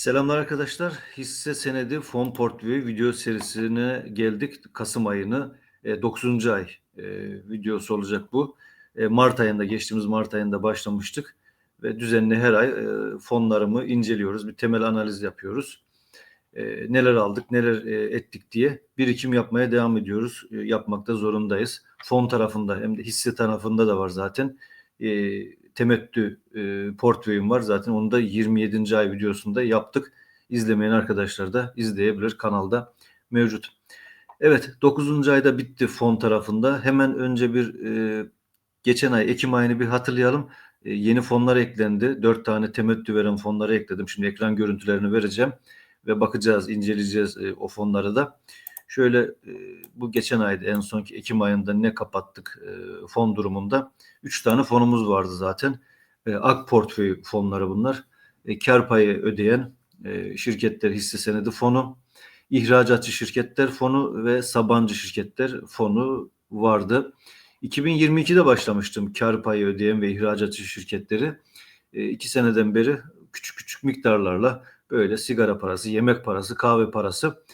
Selamlar arkadaşlar. Hisse senedi fon portföyü video serisine geldik. Kasım ayını e, 9. ay e, videosu olacak bu. E, Mart ayında geçtiğimiz Mart ayında başlamıştık ve düzenli her ay e, fonlarımı inceliyoruz. Bir temel analiz yapıyoruz. E, neler aldık, neler e, ettik diye birikim yapmaya devam ediyoruz. E, yapmakta zorundayız. Fon tarafında hem de hisse tarafında da var zaten. Temettü e, portföyüm var. Zaten onu da 27. ay videosunda yaptık. İzlemeyen arkadaşlar da izleyebilir. Kanalda mevcut. Evet 9. ayda bitti fon tarafında. Hemen önce bir e, geçen ay Ekim ayını bir hatırlayalım. E, yeni fonlar eklendi. 4 tane temettü veren fonları ekledim. Şimdi ekran görüntülerini vereceğim ve bakacağız, inceleyeceğiz e, o fonları da. Şöyle e, bu geçen ayda en sonki Ekim ayında ne kapattık e, fon durumunda? 3 tane fonumuz vardı zaten. E, Ak portföy fonları bunlar. E, kar payı ödeyen şirketler hisse senedi fonu, ihracatçı şirketler fonu ve Sabancı şirketler fonu vardı. 2022'de başlamıştım kar payı ödeyen ve ihracatçı şirketleri. E, iki seneden beri küçük küçük miktarlarla böyle sigara parası, yemek parası, kahve parası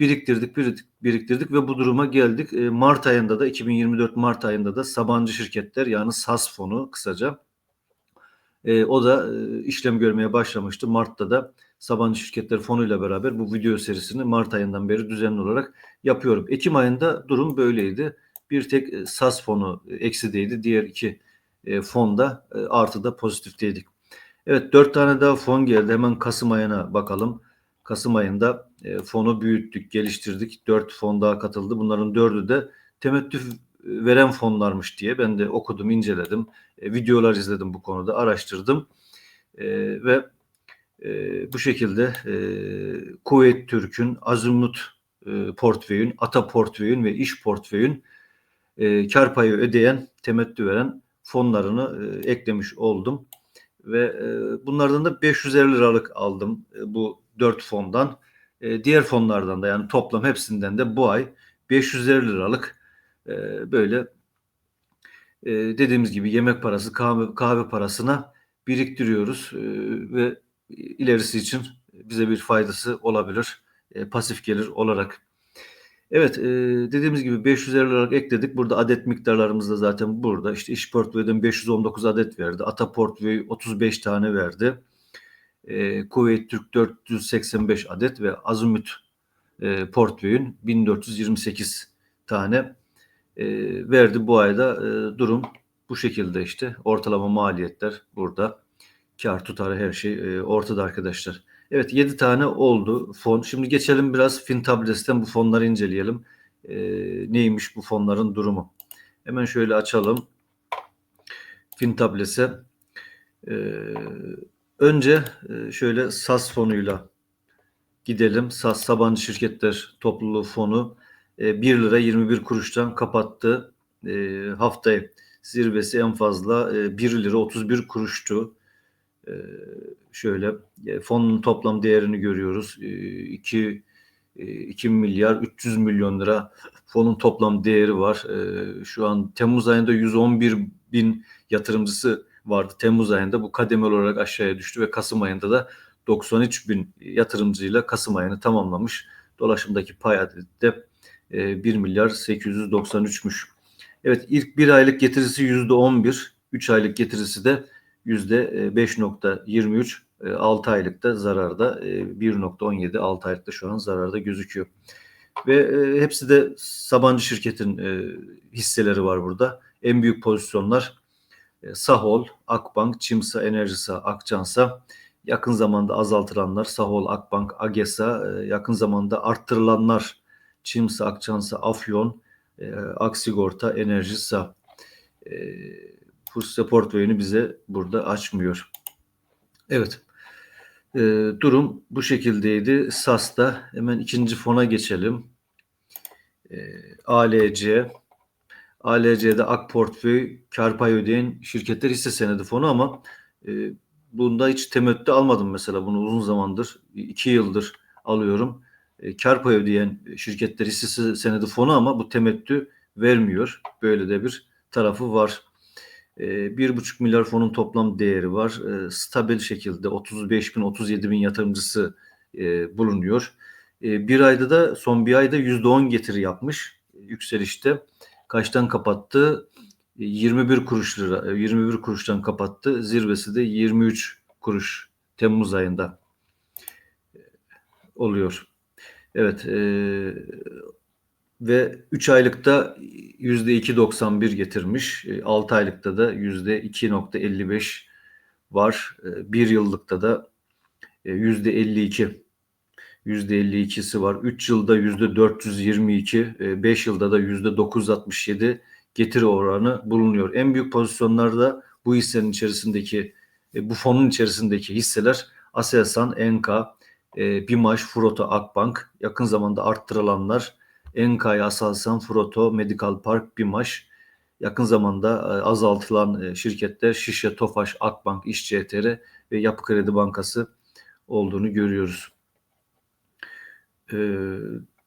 biriktirdik, biriktirdik, biriktirdik ve bu duruma geldik. E, Mart ayında da 2024 Mart ayında da Sabancı şirketler yani SAS fonu kısaca e, o da e, işlem görmeye başlamıştı. Mart'ta da Sabancı Şirketler Fonu ile beraber bu video serisini Mart ayından beri düzenli olarak yapıyorum. Ekim ayında durum böyleydi. Bir tek e, SAS fonu eksideydi. Diğer iki e, fonda e, artıda pozitifteydik. Evet dört tane daha fon geldi. Hemen Kasım ayına bakalım. Kasım ayında e, fonu büyüttük, geliştirdik. Dört fon daha katıldı. Bunların dördü de temettü veren fonlarmış diye ben de okudum, inceledim. E, videolar izledim bu konuda, araştırdım. E, ve e, bu şekilde e, Kuvvet Türk'ün, Azimut e, portföyün, Ata portföyün ve iş portföyün e, kar payı ödeyen, temettü veren fonlarını e, eklemiş oldum. Ve e, bunlardan da 550 liralık aldım e, bu dört fondan. E, diğer fonlardan da yani toplam hepsinden de bu ay 550 liralık e, böyle e, dediğimiz gibi yemek parası, kahve, kahve parasına biriktiriyoruz ve ilerisi için bize bir faydası olabilir. Pasif gelir olarak. Evet dediğimiz gibi 550 liralık ekledik. Burada adet miktarlarımız da zaten burada. İşte iş portföyden 519 adet verdi. Ata portföy 35 tane verdi e, Kuveyt Türk 485 adet ve Azimut e, portföyün 1428 tane e, verdi bu ayda e, durum bu şekilde işte ortalama maliyetler burada kar tutarı her şey e, ortada arkadaşlar. Evet 7 tane oldu fon. Şimdi geçelim biraz Fintables'ten bu fonları inceleyelim. E, neymiş bu fonların durumu? Hemen şöyle açalım. Fintables'e e, Önce e, şöyle SAS fonuyla gidelim. SAS Sabancı Şirketler Topluluğu Fonu 1 e, lira 21 kuruştan kapattı e, haftayı. Zirvesi en fazla 1 lira 31 kuruştu. Şöyle fonun toplam değerini görüyoruz. 2 2 milyar 300 milyon lira fonun toplam değeri var. Şu an Temmuz ayında 111 bin yatırımcısı vardı Temmuz ayında. Bu kademe olarak aşağıya düştü ve Kasım ayında da 93 bin yatırımcıyla Kasım ayını tamamlamış. Dolaşımdaki pay adedi de 1 e, milyar 893'müş. Evet ilk bir aylık getirisi yüzde 11, 3 aylık getirisi de yüzde 5.23, 6 aylıkta zararda 1.17, e, 6 aylıkta şu an zararda gözüküyor. Ve e, hepsi de Sabancı şirketin hisseleri var burada. En büyük pozisyonlar e, Sahol, Akbank, Çimsa, Enerjisa, Akçansa yakın zamanda azaltılanlar Sahol, Akbank, Agesa e, yakın zamanda arttırılanlar Çimsa, Akçansa, Afyon, e, Aksigorta, Enerjisa Fursa portföyünü bize burada açmıyor. Evet. durum bu şekildeydi. SAS'ta hemen ikinci fona geçelim. ALC ALC'de AK portföy kar pay ödeyen şirketler hisse senedi fonu ama e, bunda hiç temettü almadım mesela bunu uzun zamandır iki yıldır alıyorum. E, kar pay ödeyen şirketler hisse senedi fonu ama bu temettü vermiyor. Böyle de bir tarafı var. E, 1,5 milyar fonun toplam değeri var. E, stabil şekilde 35 bin 37 bin yatırımcısı e, bulunuyor. E, bir ayda da son bir ayda %10 getiri yapmış yükselişte. Kaçtan kapattı? 21 kuruş lira 21 kuruştan kapattı. Zirvesi de 23 kuruş Temmuz ayında oluyor. Evet e, ve 3 aylıkta %2.91 getirmiş. 6 aylıkta da %2.55 var. 1 yıllıkta da %52 %52'si var. 3 yılda %422, 5 yılda da %967 getiri oranı bulunuyor. En büyük pozisyonlarda bu hissenin içerisindeki, bu fonun içerisindeki hisseler Aselsan, Enka, Bimaş, Froto, Akbank yakın zamanda arttırılanlar Enkay, Aselsan, Froto, Medical Park, Bimaş yakın zamanda azaltılan şirketler Şişe, Tofaş, Akbank, İş CTR ve Yapı Kredi Bankası olduğunu görüyoruz.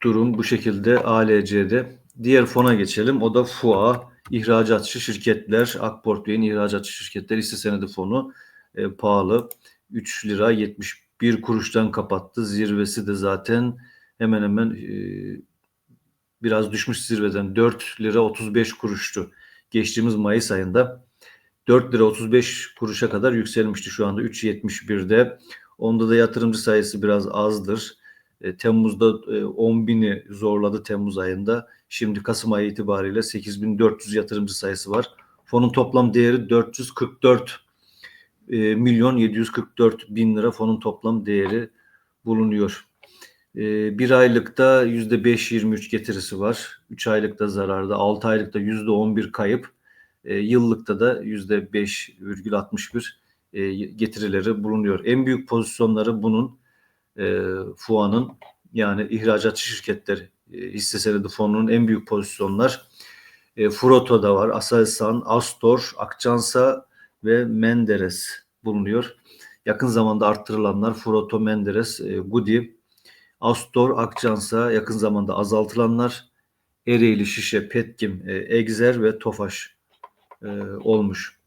Durum bu şekilde ALC'de. Diğer fona geçelim. O da FUA, ihracatçı şirketler, Akportbey'in ihracatçı şirketler hisse senedi fonu e, pahalı. 3 lira 71 kuruştan kapattı. Zirvesi de zaten hemen hemen e, biraz düşmüş zirveden 4 lira 35 kuruştu. Geçtiğimiz Mayıs ayında 4 lira 35 kuruşa kadar yükselmişti şu anda 3.71'de. Onda da yatırımcı sayısı biraz azdır. E, Temmuz'da e, 10 bini zorladı Temmuz ayında. Şimdi Kasım ayı itibariyle 8400 yatırımcı sayısı var. Fonun toplam değeri 444 e, milyon 744 bin lira fonun toplam değeri bulunuyor. E, bir aylıkta yüzde 5-23 getirisi var. 3 aylıkta zararda, 6 aylıkta yüzde 11 kayıp. E, yıllıkta da yüzde 5,61 e, getirileri bulunuyor. En büyük pozisyonları bunun e, FUA'nın yani ihracatçı şirketler e, hisse senedi fonunun en büyük pozisyonlar e, Furoto'da var, Aselsan, Astor, Akçansa ve Menderes bulunuyor. Yakın zamanda arttırılanlar Furoto, Menderes, e, Gudi, Astor, Akçansa yakın zamanda azaltılanlar Ereğli, Şişe, Petkim, e, Egzer ve Tofaş e, olmuş.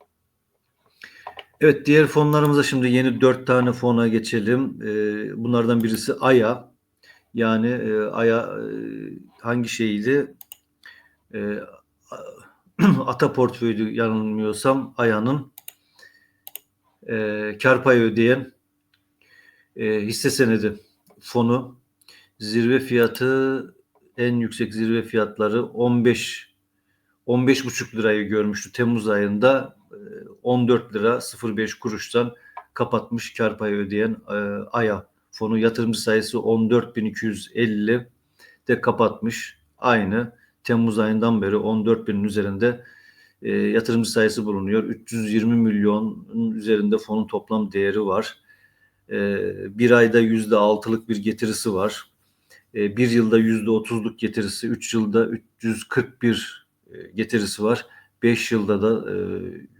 Evet diğer fonlarımıza şimdi yeni dört tane fona geçelim. E, bunlardan birisi AYA. Yani e, AYA e, hangi şeydi? E, Ata portföyü yanılmıyorsam AYA'nın e, kar payı ödeyen hisse senedi fonu zirve fiyatı en yüksek zirve fiyatları 15 15,5 lirayı görmüştü Temmuz ayında 14 lira 05 kuruştan kapatmış kar payı ödeyen e, AYA fonu yatırımcı sayısı 14.250 de kapatmış. Aynı Temmuz ayından beri 14.000'in üzerinde e, yatırımcı sayısı bulunuyor. 320 milyonun üzerinde fonun toplam değeri var. E, bir ayda %6'lık bir getirisi var. E, bir yılda %30'luk getirisi, 3 yılda 341 e, getirisi var. 5 yılda da e,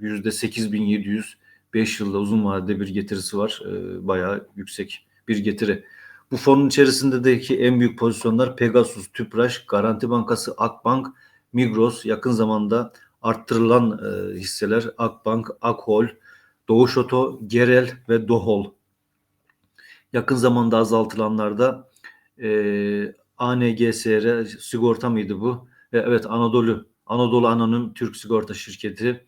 yüzde 8700 5 yılda uzun vadede bir getirisi var. E, bayağı yüksek bir getiri. Bu fonun içerisindeki en büyük pozisyonlar Pegasus, Tüpraş, Garanti Bankası, Akbank, Migros yakın zamanda arttırılan e, hisseler Akbank, Akhol, Doğuş Oto, Gerel ve Dohol. Yakın zamanda azaltılanlarda e, ANGSR sigorta mıydı bu? E, evet Anadolu Anadolu Anonim Türk Sigorta Şirketi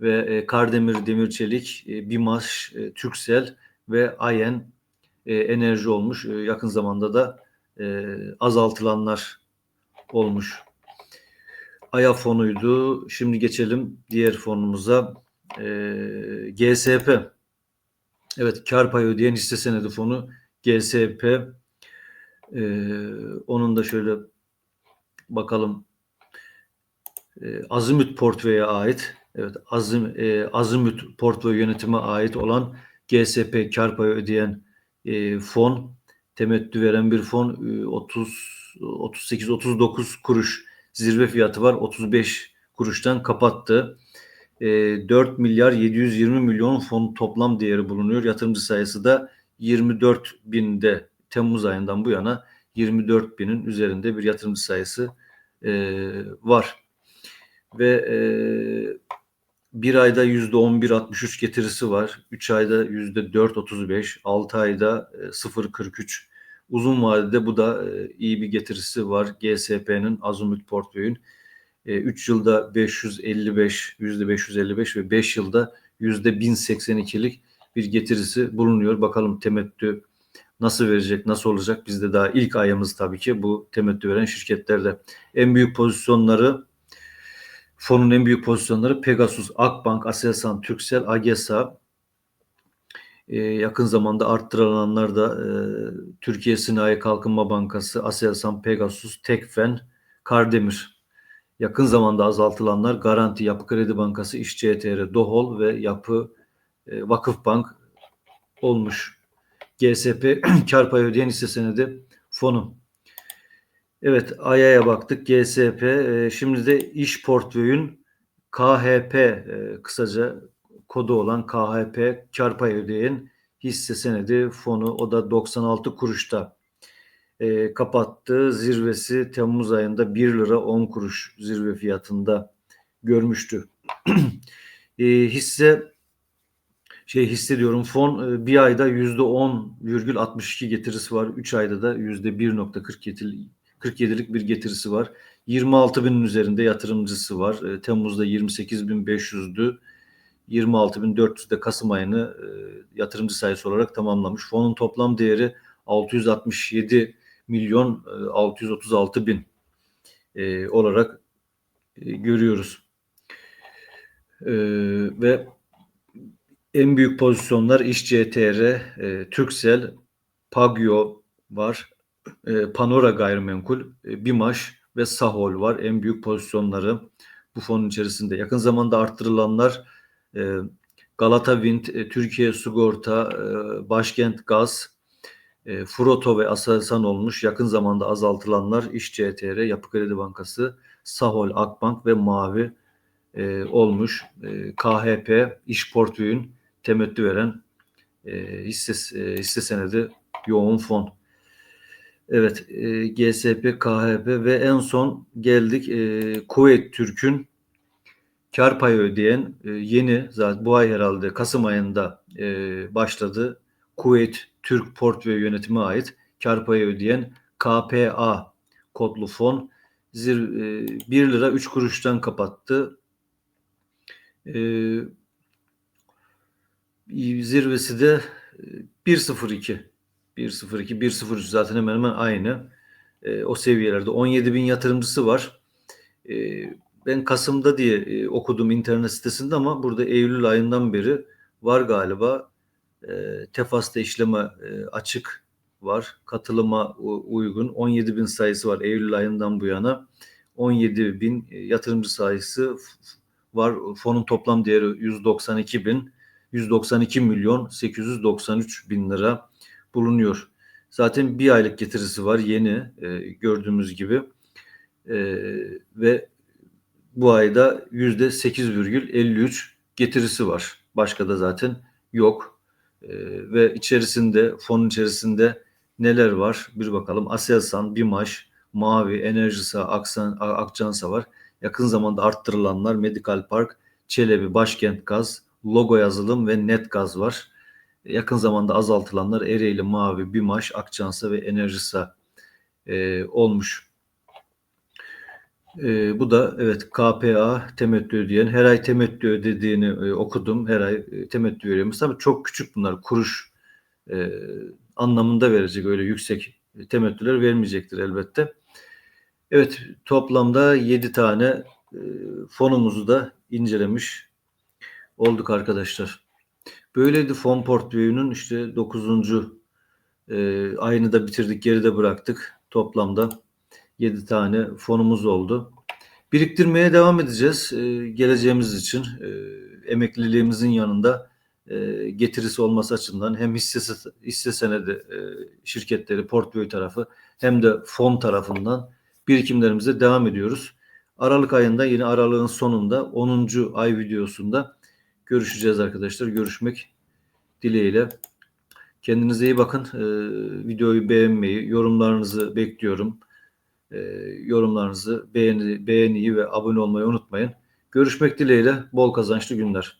ve e, Kardemir Demir Çelik, e, Bimaş, e, Türksel ve Ayen e, enerji olmuş. E, yakın zamanda da e, azaltılanlar olmuş. Aya fonuydu. Şimdi geçelim diğer fonumuza. E, GSP. Evet kar payı ödeyen hisse senedi fonu GSP. E, onun da şöyle bakalım e, Azimut portföye ait evet Azim e, Azimut portföy yönetime ait olan GSP kar payı ödeyen e, fon temettü veren bir fon e, 30 38 39 kuruş zirve fiyatı var 35 kuruştan kapattı. E, 4 milyar 720 milyon fon toplam değeri bulunuyor. Yatırımcı sayısı da 24 binde Temmuz ayından bu yana 24 binin üzerinde bir yatırımcı sayısı e, var ve e, bir ayda yüzde 11.63 getirisi var. 3 ayda yüzde 4.35, 6 ayda e, 0.43. Uzun vadede bu da e, iyi bir getirisi var. GSP'nin Azimut portföyün. 3 e, yılda 555, yüzde 555 ve 5 yılda yüzde 1082'lik bir getirisi bulunuyor. Bakalım temettü nasıl verecek, nasıl olacak? Bizde daha ilk ayımız tabii ki bu temettü veren şirketlerde. En büyük pozisyonları fonun en büyük pozisyonları Pegasus, Akbank, Aselsan, Türksel, Agesa. Ee, yakın zamanda arttırılanlar da e, Türkiye Sinayi Kalkınma Bankası, Aselsan, Pegasus, Tekfen, Kardemir. Yakın zamanda azaltılanlar Garanti, Yapı Kredi Bankası, İş CTR, Dohol ve Yapı e, Vakıfbank olmuş. GSP kar payı ödeyen hisse senedi fonu. Evet AYA'ya baktık. GSP. E, ee, şimdi de iş portföyün KHP e, kısaca kodu olan KHP kar payı ödeyen hisse senedi fonu o da 96 kuruşta e, kapattı. Zirvesi Temmuz ayında 1 lira 10 kuruş zirve fiyatında görmüştü. e, hisse şey hissediyorum fon e, bir ayda %10,62 getirisi var. 3 ayda da %1.47 47'lik bir getirisi var. 26 binin üzerinde yatırımcısı var. E, Temmuz'da 28.500'dü. 26.400'de Kasım ayını e, yatırımcı sayısı olarak tamamlamış. Fonun toplam değeri 667 milyon e, 636 bin e, olarak e, görüyoruz. E, ve en büyük pozisyonlar İş CTR, e, Türksel, Pagyo var e, Panora Gayrimenkul, e, Bimaş ve Sahol var. En büyük pozisyonları bu fonun içerisinde. Yakın zamanda arttırılanlar e, Galata Wind, e, Türkiye Sigorta, e, Başkent Gaz, e, Froto ve Aselsan olmuş. Yakın zamanda azaltılanlar İş CTR, Yapı Kredi Bankası, Sahol, Akbank ve Mavi e, olmuş. E, KHP, İş Portföyün temettü veren e, hisse, e, hisse senedi yoğun fon. Evet, e, GSP, KHP ve en son geldik e, Kuveyt Türk'ün kar payı ödeyen e, yeni zaten bu ay herhalde Kasım ayında e, başladı. Kuveyt Türk Portföy Yönetimi ait kar payı ödeyen KPA kodlu fon zir, e, 1 lira 3 kuruştan kapattı. E, zirvesi de 1.02. 1.02, 1.03 zaten hemen hemen aynı. E, o seviyelerde 17 bin yatırımcısı var. E, ben Kasım'da diye e, okudum internet sitesinde ama burada Eylül ayından beri var galiba. E, Tefas'ta işleme e, açık var. Katılıma uygun. 17 bin sayısı var Eylül ayından bu yana. 17 bin e, yatırımcı sayısı var. Fonun toplam değeri 192 bin. 192 milyon 893 bin lira bulunuyor. Zaten bir aylık getirisi var yeni e, gördüğümüz gibi e, ve bu ayda yüzde 8,53 getirisi var. Başka da zaten yok. E, ve içerisinde fonun içerisinde neler var? Bir bakalım. Aselsan, Bimaş, Mavi, Enerjisa, Aksan, Akçansa var. Yakın zamanda arttırılanlar Medical Park, Çelebi, Başkent Gaz, Logo yazılım ve net gaz var. Yakın zamanda azaltılanlar Ereğli, Mavi, Bimaş, Akçansa ve Enerjisa e, olmuş. E, bu da evet KPA temettü ödeyen her ay temettü ödediğini e, okudum. Her ay e, temettü veriyormuş. Tabii çok küçük bunlar kuruş e, anlamında verecek öyle yüksek temettüler vermeyecektir elbette. Evet toplamda 7 tane e, fonumuzu da incelemiş olduk arkadaşlar. Böyleydi fon portföyünün işte 9. E, ayını da bitirdik geride bıraktık. Toplamda 7 tane fonumuz oldu. Biriktirmeye devam edeceğiz e, geleceğimiz için. E, emekliliğimizin yanında e, getirisi olması açısından hem hisse, hisse senedi e, şirketleri, portföy tarafı hem de fon tarafından birikimlerimize devam ediyoruz. Aralık ayında yine aralığın sonunda 10. ay videosunda görüşeceğiz arkadaşlar. Görüşmek dileğiyle. Kendinize iyi bakın. Ee, videoyu beğenmeyi, yorumlarınızı bekliyorum. Ee, yorumlarınızı beğeni, beğeniyi ve abone olmayı unutmayın. Görüşmek dileğiyle bol kazançlı günler.